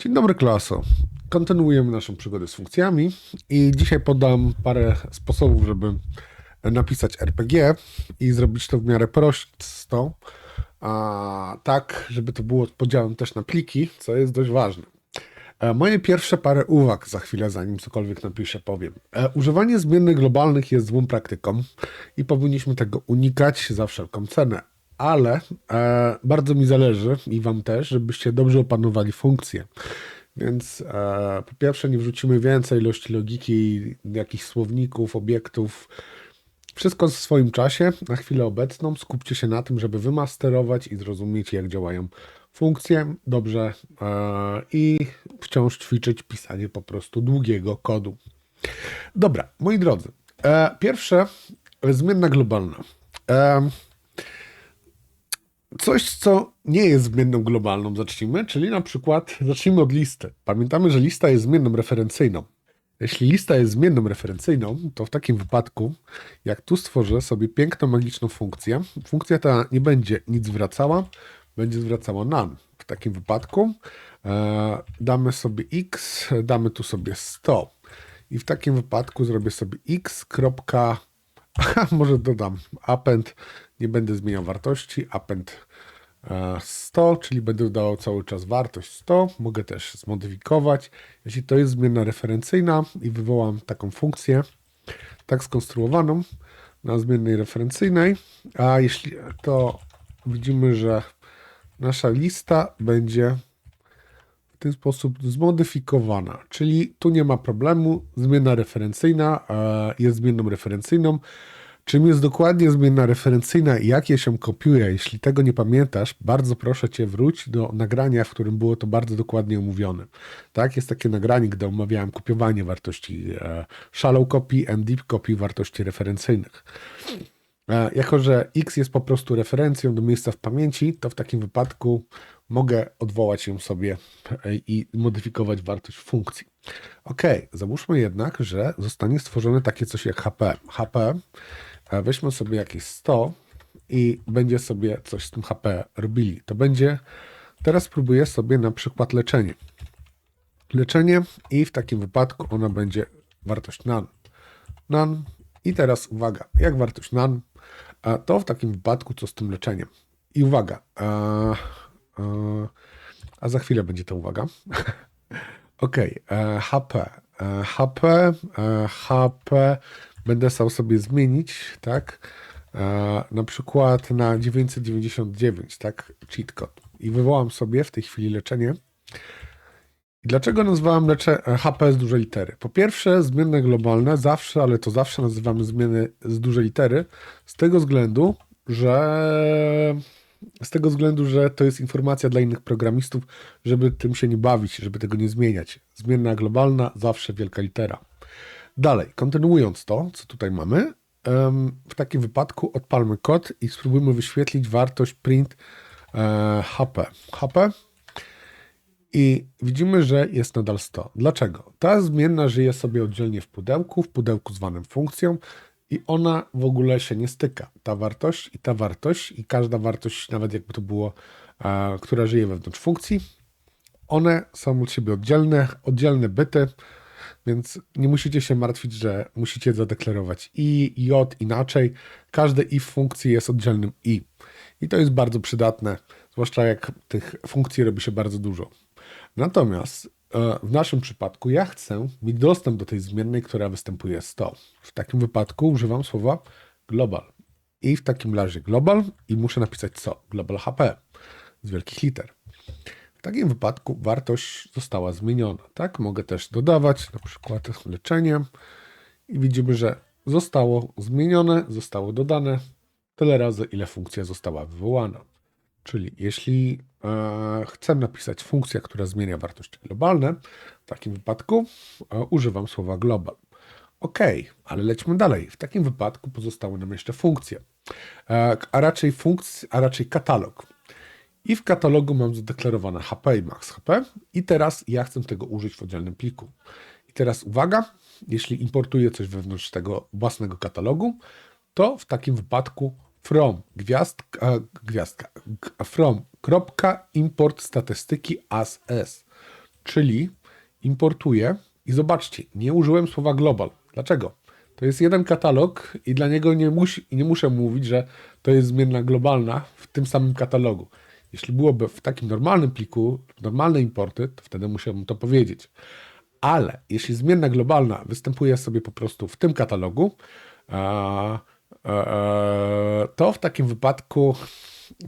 Dzień dobry klaso. Kontynuujemy naszą przygodę z funkcjami i dzisiaj podam parę sposobów, żeby napisać RPG i zrobić to w miarę prosto, a tak, żeby to było podziałem też na pliki, co jest dość ważne. E, Moje pierwsze parę uwag za chwilę, zanim cokolwiek napiszę, powiem. E, Używanie zmiennych globalnych jest złą praktyką i powinniśmy tego unikać za wszelką cenę. Ale e, bardzo mi zależy i Wam też, żebyście dobrze opanowali funkcje. Więc e, po pierwsze, nie wrzucimy więcej ilości logiki, jakichś słowników, obiektów. Wszystko w swoim czasie, na chwilę obecną. Skupcie się na tym, żeby wymasterować i zrozumieć, jak działają funkcje dobrze e, i wciąż ćwiczyć pisanie po prostu długiego kodu. Dobra, moi drodzy. E, pierwsze, zmienna globalna. E, coś, co nie jest zmienną globalną, zacznijmy, czyli na przykład zacznijmy od listy. Pamiętamy, że lista jest zmienną referencyjną. Jeśli lista jest zmienną referencyjną, to w takim wypadku, jak tu stworzę sobie piękną, magiczną funkcję, funkcja ta nie będzie nic zwracała, będzie zwracała none. W takim wypadku e, damy sobie x, damy tu sobie 100. I w takim wypadku zrobię sobie x. Aha, może dodam append, nie będę zmieniał wartości, append 100, czyli będę dodawał cały czas wartość 100. Mogę też zmodyfikować. Jeśli to jest zmienna referencyjna i wywołam taką funkcję, tak skonstruowaną na zmiennej referencyjnej, a jeśli to widzimy, że nasza lista będzie w ten sposób zmodyfikowana, czyli tu nie ma problemu, zmienna referencyjna e, jest zmienną referencyjną. Czym jest dokładnie zmienna referencyjna i jak je się kopiuje? Jeśli tego nie pamiętasz, bardzo proszę Cię wróć do nagrania, w którym było to bardzo dokładnie omówione. Tak, jest takie nagranie, gdzie omawiałem kopiowanie wartości e, shallow copy and deep copy wartości referencyjnych. E, Jako, że x jest po prostu referencją do miejsca w pamięci, to w takim wypadku mogę odwołać ją sobie e, i modyfikować wartość funkcji. Ok, załóżmy jednak, że zostanie stworzone takie coś jak HP. HP, weźmy sobie jakieś 100 i będzie sobie coś z tym HP robili. To będzie, teraz spróbuję sobie na przykład leczenie. Leczenie i w takim wypadku ona będzie wartość none. None. I teraz uwaga, jak wartość a to w takim wypadku co z tym leczeniem. I uwaga, a, a, a za chwilę będzie to uwaga. ok, e, HP, e, HP, e, HP będę chciał sobie zmienić, tak, e, na przykład na 999, tak, cheat code. I wywołam sobie w tej chwili leczenie. Dlaczego nazwałem lecze HP z dużej litery? Po pierwsze, zmienne globalne zawsze, ale to zawsze nazywamy zmiany z dużej litery, z tego względu, że z tego względu, że to jest informacja dla innych programistów, żeby tym się nie bawić, żeby tego nie zmieniać. Zmienna globalna zawsze wielka litera. Dalej, kontynuując to, co tutaj mamy, w takim wypadku odpalmy kod i spróbujmy wyświetlić wartość print e, HP. HP i widzimy, że jest nadal 100. Dlaczego? Ta zmienna żyje sobie oddzielnie w pudełku, w pudełku zwanym funkcją i ona w ogóle się nie styka. Ta wartość i ta wartość i każda wartość, nawet jakby to było, e, która żyje wewnątrz funkcji, one są od siebie oddzielne, oddzielne byty, więc nie musicie się martwić, że musicie zadeklarować i, j inaczej. Każde i w funkcji jest oddzielnym i. I to jest bardzo przydatne, zwłaszcza jak tych funkcji robi się bardzo dużo. Natomiast e, w naszym przypadku ja chcę mieć dostęp do tej zmiennej, która występuje 100. W takim wypadku używam słowa global. I w takim razie global i muszę napisać co? Global HP z wielkich liter. W takim wypadku wartość została zmieniona. Tak, mogę też dodawać na przykład leczenie i widzimy, że zostało zmienione, zostało dodane tyle razy, ile funkcja została wywołana. Czyli jeśli e, chcę napisać funkcję, która zmienia wartości globalne, w takim wypadku e, używam słowa global. OK, ale lećmy dalej. W takim wypadku pozostały nam jeszcze funkcje, e, a raczej funkcje, a raczej katalog. I w katalogu mam zadeklarowane HP i max HP i teraz ja chcę tego użyć w oddzielnym pliku. I teraz uwaga, jeśli importuję coś wewnątrz tego własnego katalogu, to w takim wypadku from gwiazdka, gwiazdka from import statystyki as s. czyli importuję i zobaczcie, nie użyłem słowa global. Dlaczego? To jest jeden katalog i dla niego nie, musi, nie muszę mówić, że to jest zmienna globalna w tym samym katalogu. Jeśli byłoby w takim normalnym pliku, normalne importy, to wtedy musiałbym to powiedzieć. Ale jeśli zmienna globalna występuje sobie po prostu w tym katalogu, to w takim wypadku,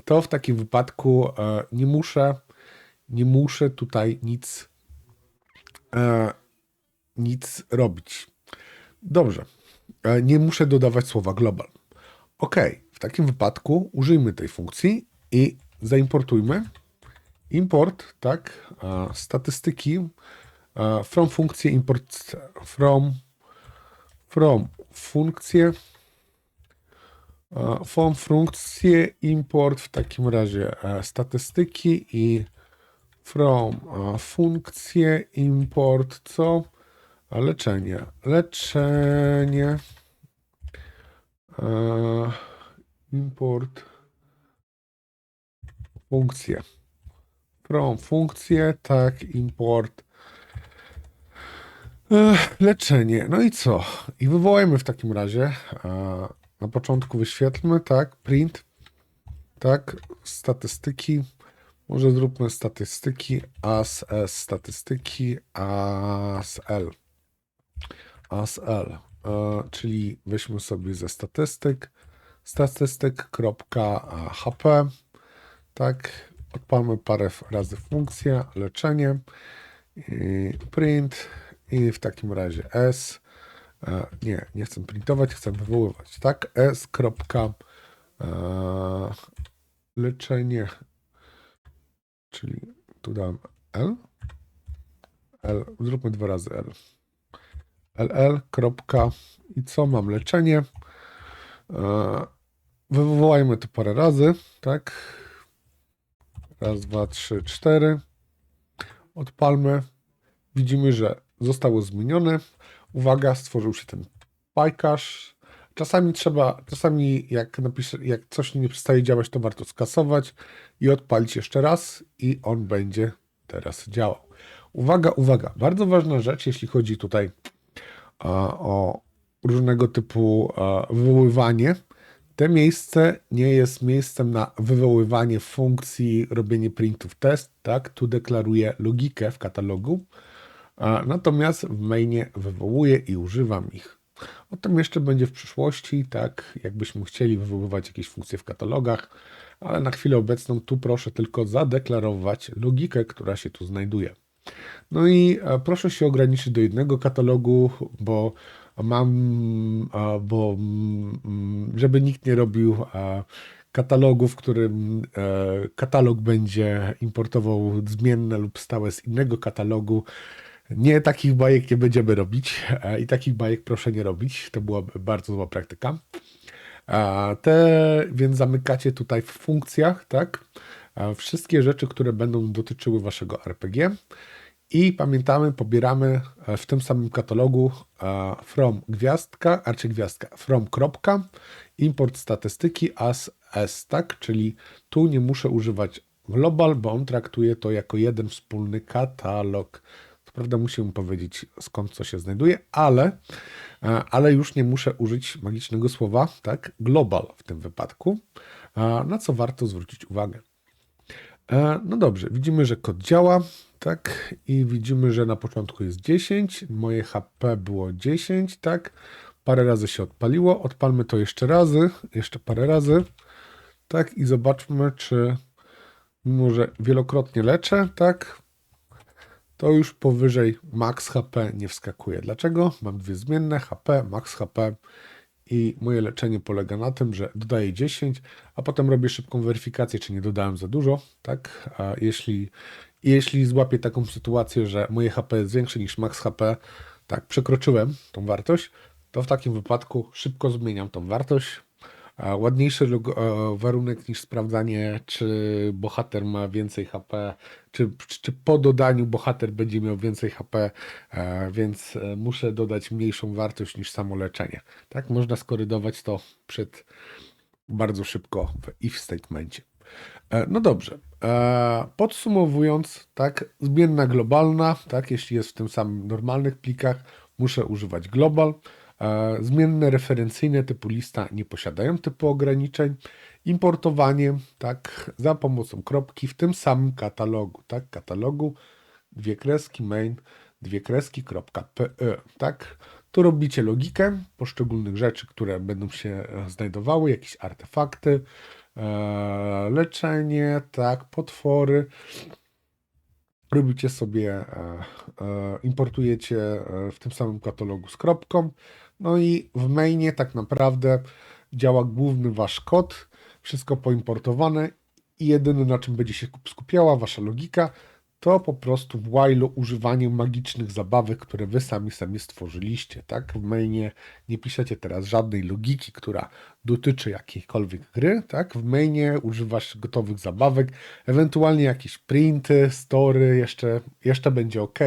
to w takim wypadku e, nie muszę, nie muszę tutaj nic, e, nic robić. Dobrze. E, Nie muszę dodawać słowa global. OK, w takim wypadku użyjmy tej funkcji i zaimportujmy. Import, tak, statystyki from funkcję import from from funkcję from funkcję import w takim razie statystyki i from funkcję import co? Leczenie. Leczenie import funkcję from funkcję tak import leczenie. No i co? I wywołajmy w takim razie. e, Na początku wyświetlmy, tak, print, tak, statystyki. Może zróbmy statystyki as statystyki as l. As l, e, czyli weźmy sobie ze statystyk, statystyk.hp, tak, odpalmy parę razy funkcję, leczenie, i print, i w takim razie s, e, nie, nie chcę printować, chcę wywoływać, tak? s. Kropka, e, leczenie, czyli tu dam l, l, zróbmy dwa razy l, ll. Kropka, i co mam? Leczenie. E, wywołajmy to parę razy, tak? Raz, dwa, trzy, cztery. Odpalmy. Widzimy, że zostało zmienione. Uwaga, stworzył się ten pajkasz. Czasami trzeba, czasami jak napiszę, jak coś nie przestaje działać, to warto skasować i odpalić jeszcze raz i on będzie teraz działał. Uwaga, uwaga, bardzo ważna rzecz, jeśli chodzi tutaj a, o różnego typu a, wywoływanie. Te miejsce nie jest miejscem na wywoływanie funkcji, robienie printów test, tak? Tu deklaruję logikę w katalogu, natomiast w mainie wywołuję i używam ich. O tym jeszcze będzie w przyszłości, tak? Jakbyśmy chcieli wywoływać jakieś funkcje w katalogach, ale na chwilę obecną tu proszę tylko zadeklarować logikę, która się tu znajduje. No i e, proszę się ograniczyć do jednego katalogu, bo mam, bo mm, żeby nikt nie robił katalogu, w którym e, katalog będzie importował zmienne lub stałe z innego katalogu. Nie takich bajek nie będziemy robić e, i takich bajek proszę nie robić. To byłaby bardzo zła praktyka. Te, więc zamykacie tutaj w funkcjach, tak? Wszystkie rzeczy, które będą dotyczyły waszego RPG. I pamiętamy, pobieramy e, w tym samym katalogu e, from gwiazdka, arcygwiazdka, from kropka, import statystyki as s, tak? Czyli tu nie muszę używać global, bo on traktuje to jako jeden wspólny katalog. Co prawda muszę mu powiedzieć skąd co się znajduje, ale, e, ale już nie muszę użyć magicznego słowa, tak? Global w tym wypadku, na co warto zwrócić uwagę. No dobrze, widzimy, że kod działa, tak? I widzimy, że na początku jest 10, moje HP było 10, tak? Parę razy się odpaliło, odpalmy to jeszcze razy, jeszcze parę razy, tak? I zobaczmy, czy mimo, że wielokrotnie leczę, tak? To już powyżej max HP nie wskakuje. Dlaczego? Mam dwie zmienne, HP, max HP i moje leczenie polega na tym, że dodaję 10, a potem robię szybką weryfikację, czy nie dodałem za dużo, tak? A jeśli, jeśli złapię taką sytuację, że moje HP jest większe niż max HP, tak, przekroczyłem tą wartość, to w takim wypadku szybko zmieniam tą wartość. Ładniejszy e, warunek niż sprawdzanie, czy bohater ma więcej HP, czy, czy po dodaniu bohater będzie miał więcej HP, e, więc e, muszę dodać mniejszą wartość niż samo leczenie. Tak, można skorydować to przed bardzo szybko w if statemencie. E, No dobrze. Podsumowując, tak, zmienna globalna, tak, jeśli jest w tym samym normalnych plikach, muszę używać global. Zmienne referencyjne typu lista nie posiadają typu ograniczeń. Importowanie, tak, za pomocą kropki w tym samym katalogu, tak, katalogu, dwie kreski main, dwie kreski kropka pe, tak. Tu robicie logikę poszczególnych rzeczy, które będą się e, znajdowały, jakieś artefakty, e, leczenie, tak, potwory. Robicie sobie, e, e, importujecie e, w tym samym katalogu z kropką. No i w mainie tak naprawdę działa główny wasz kod, wszystko poimportowane i jedyne na czym będzie się skupiała wasza logika, to po prostu w while'u używanie magicznych zabawek, które wy sami sobie stworzyliście, tak? W mainie nie piszecie teraz żadnej logiki, która dotyczy jakiejkolwiek gry, tak? W mainie używasz gotowych zabawek, ewentualnie jakieś printy, story, jeszcze, jeszcze będzie ok,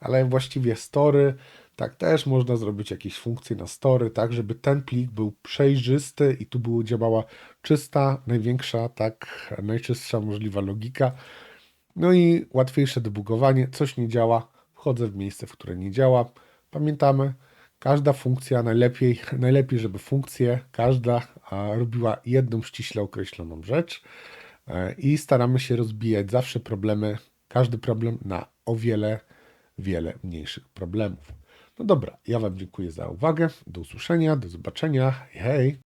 ale właściwie story, tak też można zrobić jakieś funkcje na story, tak, żeby ten plik był przejrzysty i tu było działała czysta, największa, tak, najczystsza możliwa logika. No i łatwiejsze debugowanie, coś nie działa, wchodzę w miejsce, w które nie działa. Pamiętamy, każda funkcja najlepiej, najlepiej żeby funkcje, każda robiła jedną ściśle określoną rzecz e, i staramy się rozbijać zawsze problemy, każdy problem na o wiele, wiele mniejszych problemów. No dobra, ja Wam dziękuję za uwagę, do usłyszenia, do zobaczenia, hej!